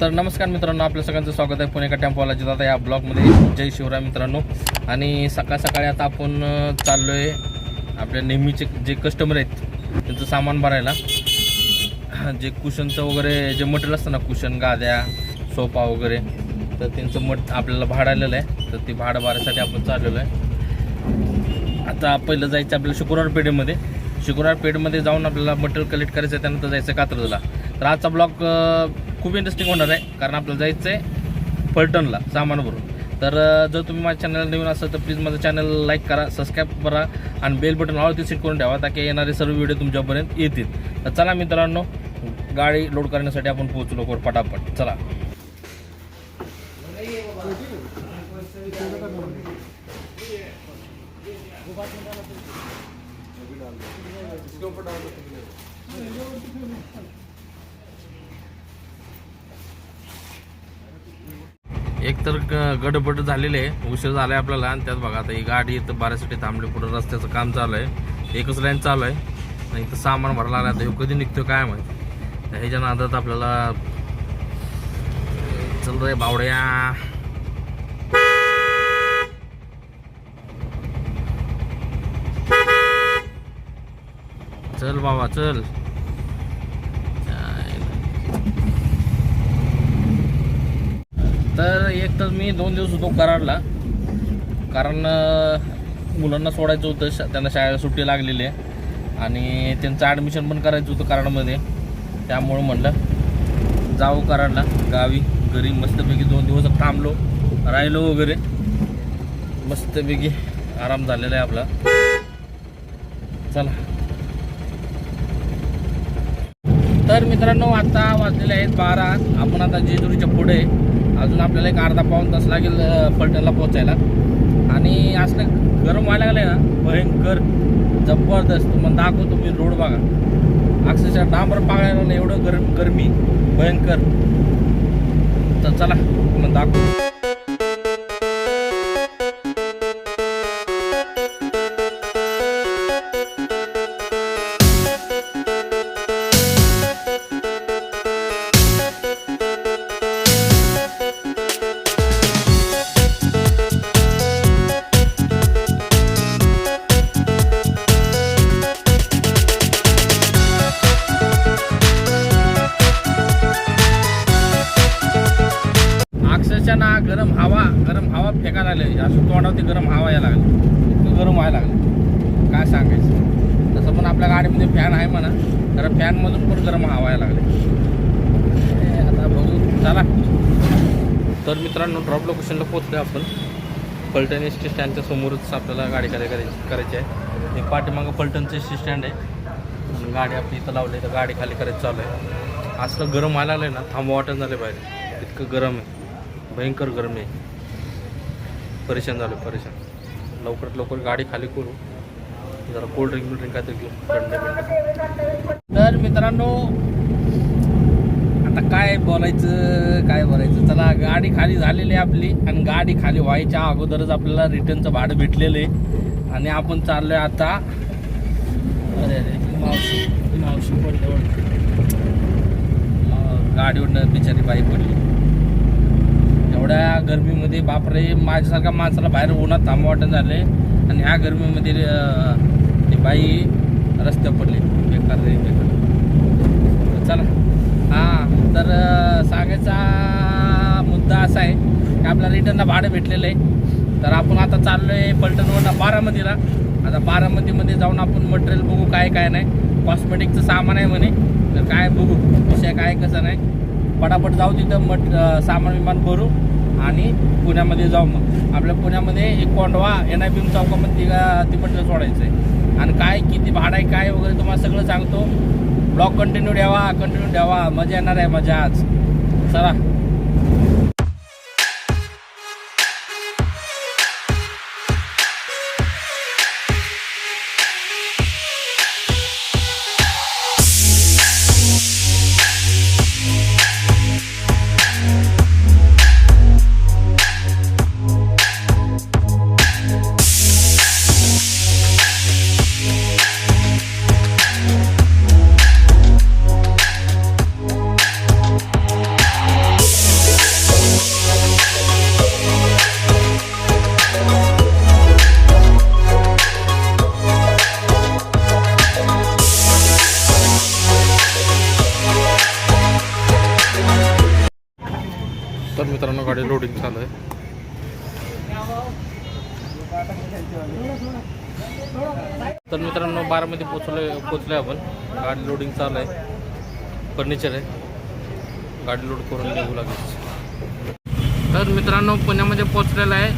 तर नमस्कार मित्रांनो आपल्या सगळ्यांचं स्वागत आहे पुणे का टेम्पोवालाजी दादा या ब्लॉगमध्ये जय शिवराय मित्रांनो. आणि सकाळ सकाळी आता आपण चाललो चाललोय आपल्या नेहमीचे जे कस्टमर आहेत त्यांचं सामान भरायला. जे कुशनचं वगैरे जे मटेरियल असतं ना कुशन गाद्या सोफा वगैरे तर त्यांचं मट आपल्याला भाडं आलेलं आहे. तर ते भाडं भरायसाठी आपण चाललेलो आहे. आता पहिलं जायचं आपल्याला शुक्रवार पेठेमध्ये शुक्रवार पेठमध्ये जाऊन आपल्याला मटेरियल कलेक्ट करायचं आहे त्यानंतर जायचं कात्रजला. तर आजचा ब्लॉग खूप इंटरेस्टिंग होणार आहे. कारण आपल्याला जायचं आहे फलटणला सामान भरून तर जर तुम्ही माझ्या चॅनल नवीन असाल तर प्लीज माझं चॅनल लाईक करा सबस्क्राईब करा आणि बेल बटन आवडती सीट करून ठेवा ताकी येणारे सर्व व्हिडिओ तुमच्यापर्यंत येतील. तर चला मित्रांनो गाडी लोड करण्यासाठी आपण पोहोचू लवकर पटापट. चला. एक तर ग- गडबड झालेले आहे उशीर झाला आहे आपल्याला आणि त्यात बघा आता ही गाडी इथं बारासाठी थांबली पुढे रस्त्याचं काम चालू आहे. एकच लाईन चालू आहे. आणि इथं सामान भरला आता ह्यो कधी निघतो काय माहिती? ह्याच्या नादात आपल्याला चल रे बावड्या. चल बाबा चल. एकतर मी दोन दिवस होतो कराडला. कारण मुलांना सोडायचं होतं श त्यांना शाळेला सुट्टी लागलेली आहे. आणि त्यांचं ॲडमिशन पण करायचं होतं कराडमध्ये. त्यामुळं म्हणलं जाऊ कराडला. गावी घरी मस्तपैकी दोन दिवस थांबलो राहिलो वगैरे. मस्तपैकी आराम झालेला आहे आपला. चला. तर मित्रांनो आता वाजलेले आहेत बारा. आपण आता जेजुरीच्या पुढे. आहे. अजून आपल्याला एक अर्धा पाऊन तास लागेल अ, पोचायला पोहोचायला. आणि असलं गरम व्हायला लागलं ना भयंकर जबरदस्त. तुम्हाला दाखवतो मी रोड बघा. अक्षरशः डांबर पाळायला लागलं एवढं गरम गरमी भयंकर. तर चला तुम्हाला दाखवतो. गरम हवा फेकायला लागले. असं तोंडावरती गरम हवा यायला लागली. इतकं गरम व्हायला लागलं. काय सांगायचं? तसं पण आपल्या गाडीमध्ये फॅन आहे म्हणा तर फॅनमधून पण गरम हवा यायला लागले. आता बघू. चला. तर मित्रांनो ड्रॉप लोकेशनला पोहोचलो आपण. फलटण एस टी स्टँडच्या समोरच आपल्याला गाडी खाली करायची करायची आहे. एक पाठीमागं फलटणचं एस टी स्टँड आहे. गाडी आपली इथं लावली तर गाडी खाली करायचं चालू आहे. असलं गरम व्हायला लागलं ना थांबवा वाटत झाले बाहेर. इतकं गरम आहे. भयंकर गरम आहे. परेशान झालो परेशान. लवकरात लवकर गाडी खाली करू. जरा कोल्ड ड्रिंक बिल्ड्रिंक काहीतरी घेऊ. तर मित्रांनो आता काय बोलायचं काय बोलायचं? चला गाडी खाली झालेली आहे आपली आणि गाडी खाली व्हायच्या अगोदरच आपल्याला रिटर्नचं भाडं भेटलेलं आहे. आणि आपण चाललो आहे आता. अरे अरे मावशी मावशी पडलं गाडीवरनं बिचारी बाई पडली. एवढ्या गरमीमध्ये बापरे माझ्यासारख्या माणसाला बाहेर उन्हात थांबा वाटत झाले आणि ह्या गरमीमध्ये ती बाई रस्त्यावर पडली. बेकार रे बेकार. चला. हां तर सांगायचा मुद्दा असा आहे की आपल्याला रिटर्नला भाडं भेटलेलं आहे. तर आपण आता चाललो आहे पलटणवरनं बारामतीला. आता बारामतीमध्ये जाऊन आपण मटेरियल बघू काय काय नाही. कॉस्मेटिकचं सामान आहे म्हणे. तर काय बघू? विषय काय कसं नाही. पटापट जाऊ तिथं मट सामान विमान भरू. आणि पुण्यामध्ये जाऊ मग. आपल्या पुण्यामध्ये एक कोंडवा एन आय बीम चौकामध्ये ती ती सोडायचं आहे आणि काय किती भाडं आहे काय वगैरे तुम्हाला सगळं सांगतो. ब्लॉग कंटिन्यू द्यावा कंटिन्यू द्यावा मजा येणार आहे मजा आज. चला. मित्रांनो पोचलो पोचलो आहे आपण. गाडी लोडिंग चालू आहे. फर्निचर आहे. गाडी लोड करून निघू लागेल. तर मित्रांनो पुण्यामध्ये पोचलेलं आहे.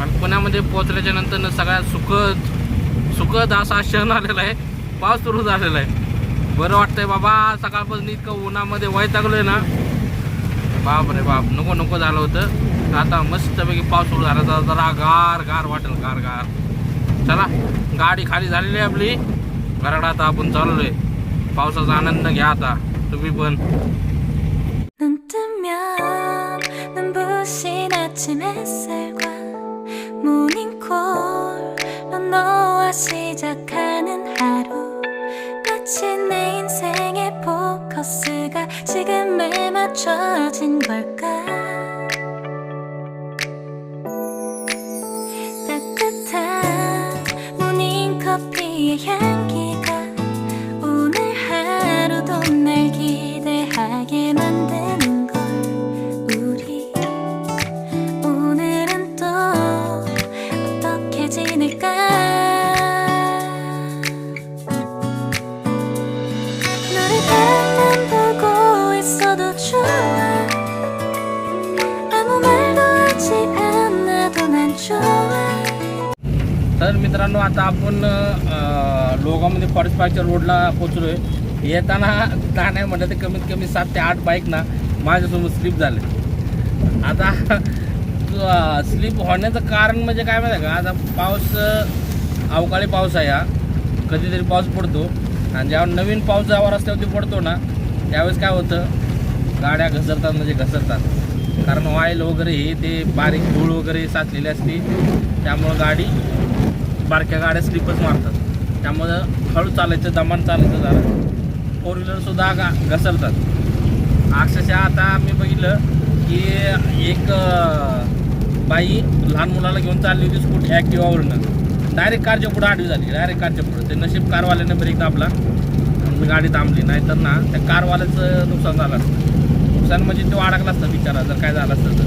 आणि पुण्यामध्ये पोचल्याच्या नंतर सगळ्यात सुखद सुखद असा क्षण आलेला आहे. पाऊस सुरू झालेला आहे. बरं वाटतंय बाबा सकाळपासून इतकं उन्हामध्ये वैतागलोय ना. बाप रे बाप नको नको झालं होतं. आता मस्तपैकी पाऊस सुरू झाला. तर जरा गार गार वाटेल गार गार. चला गाडी खाली झालेली आहे आपली घराकडे आता आपण चाललोय पावसाचा आनंद घ्या आता तुम्ही पण 눈 뜨면 눈부신 아침 햇살 모닝커피의 향기가 오늘 하루도 날 기대하게 만드는 걸 우리 오늘은 또 어떻게 지낼까 너를 바라만 보고 있어도 좋아 아무 말도 하지 않아도 난 좋아 तर मित्रांनो आता आपण दोघांमध्ये फॉरेस्ट पार्कच्या रोडला पोचलो आहे येताना नाही म्हटलं तर कमीत कमी सात ते आठ बाईक ना माझ्यासोबत स्लिप झाले. आता स्लिप होण्याचं कारण म्हणजे काय माहिती आहे का? आता पाऊस अवकाळी पाऊस आहे हा. कधीतरी पाऊस पडतो. आणि ज्यावर नवीन पाऊस जेव्हा रस्त्यावरती पडतो ना त्यावेळेस काय होतं? गाड्या घसरतात म्हणजे घसरतात. कारण ऑइल वगैरे हे ते बारीक धूळ वगैरे साचलेली असते. त्यामुळं गाडी बारक्या गाड्या स्लिपच मारतात. त्यामुळं हळू चालायचं दमान चालायचं झालं फोर व्हीलरसुद्धा गा घसरतात. अक्षरशः आता मी बघितलं की एक बाई लहान मुलाला घेऊन चालली होती स्कूटी ॲक्टिवावरनं डायरेक्ट कारच्या पुढं आडवी झाली डायरेक्ट कारच्या पुढं. ते नशीब कारवाल्याने ब्रेक दाबला. मी गाडी थांबली नाहीतर ना त्या कारवाल्याचं नुकसान झालं असतं. नुकसान म्हणजे तो अडकला असतं बिचारा जर काय झालं असतं तर.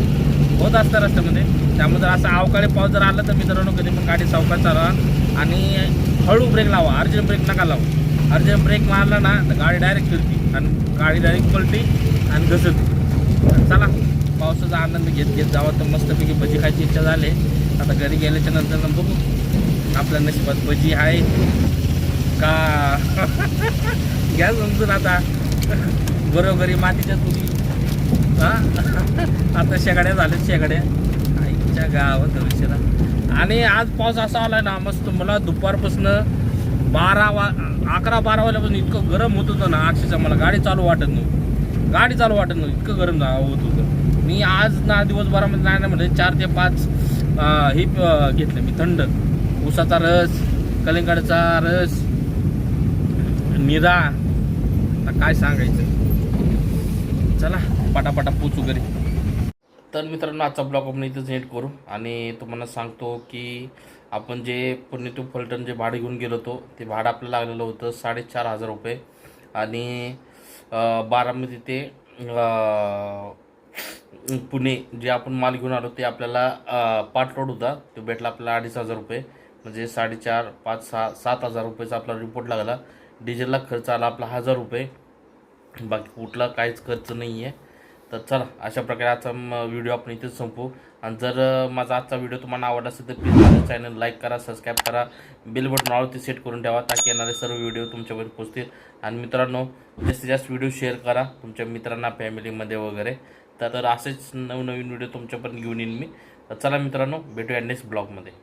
होत असतं रस्त्यामध्ये. त्यामुळे जर असं अवकाळी पाऊस जर आला तर मित्रांनो कधी पण गाडी सावकाश चालवा. आणि हळू ब्रेक लावा अर्जंट ब्रेक नका लावा. अर्जंट ब्रेक मारला ना तर गाडी डायरेक्ट फिरती. आणि गाडी डायरेक्ट पलटी आणि घसरती. चला पावसाचा आनंद घेत घेत जावा. तर मस्तपैकी भजी खायची इच्छा झाली. आता घरी गेल्याच्यानंतर ना बघू. आपल्या नशिबात भजी आहे का? घ्या समजून आता. बरोबरी मातीच्या तुरी. हां? आता शेगाड्या झाल्यात शेगाड्या. आमच्या गावात विषयाला आणि आज पाऊस असा आला ना मस्त मला दुपारपासून बारा वा अकरा बारा वाजल्यापासून इतकं गरम होत होतं ना अक्षरशः मला गाडी चालू वाटत नव्हती. गाडी चालू वाटत नव्हती इतकं गरम होत होतं. मी आज ना दिवसभरामध्ये नाही ना म्हणजे चार ते पाच हे घेतलं मी थंड. ऊसाचा रस कलिंगडचा रस निरा. आता काय सांगायचं? चला पटापटा पोचू घरी. तर मित्रांनो आजचा ब्लॉग आपण इथंच नेट करू. आणि तुम्हाला सांगतो की आपण जे पुणे टू फलटण जे भाडं घेऊन गेलो होतो ते भाडं आपल्याला लागलेलं होतं साडेचार हजार रुपये. आणि अं, बारामती ते पुणे जे आपण माल घेऊन आलो ते आपल्याला अं, पाट रोड होता. तो भेटला आपल्याला अडीच हजार रुपये. म्हणजे साडेचार पाच सहा सात हजार रुपयाचा आपला रिपोर्ट लागला. डिझेलला खर्च आला आपला हजार रुपये. बाकी कुठला काहीच खर्च नाही आहे तर चला अशा प्रकारे आजचा व्हिडिओ आपण इथेच संपू आणि जर माझा आजचा व्हिडिओ तुम्हाला आवडला असेल तर प्लीज माझं चॅनल लाईक करा सबस्क्राईब करा. बेल बटन आवडते सेट करून ठेवा ताकी येणारे सर्व व्हिडिओ तुमच्यापर्यंत पोहोचतील. आणि मित्रांनो जास्तीत जास्त व्हिडिओ शेअर करा तुमच्या मित्रांना फॅमिलीमध्ये वगैरे. तर असेच नवनवीन व्हिडिओ तुमच्यापर्यंत घेऊन येईन मी. तर चला मित्रांनो भेटूया नेक्स्ट ब्लॉगमध्ये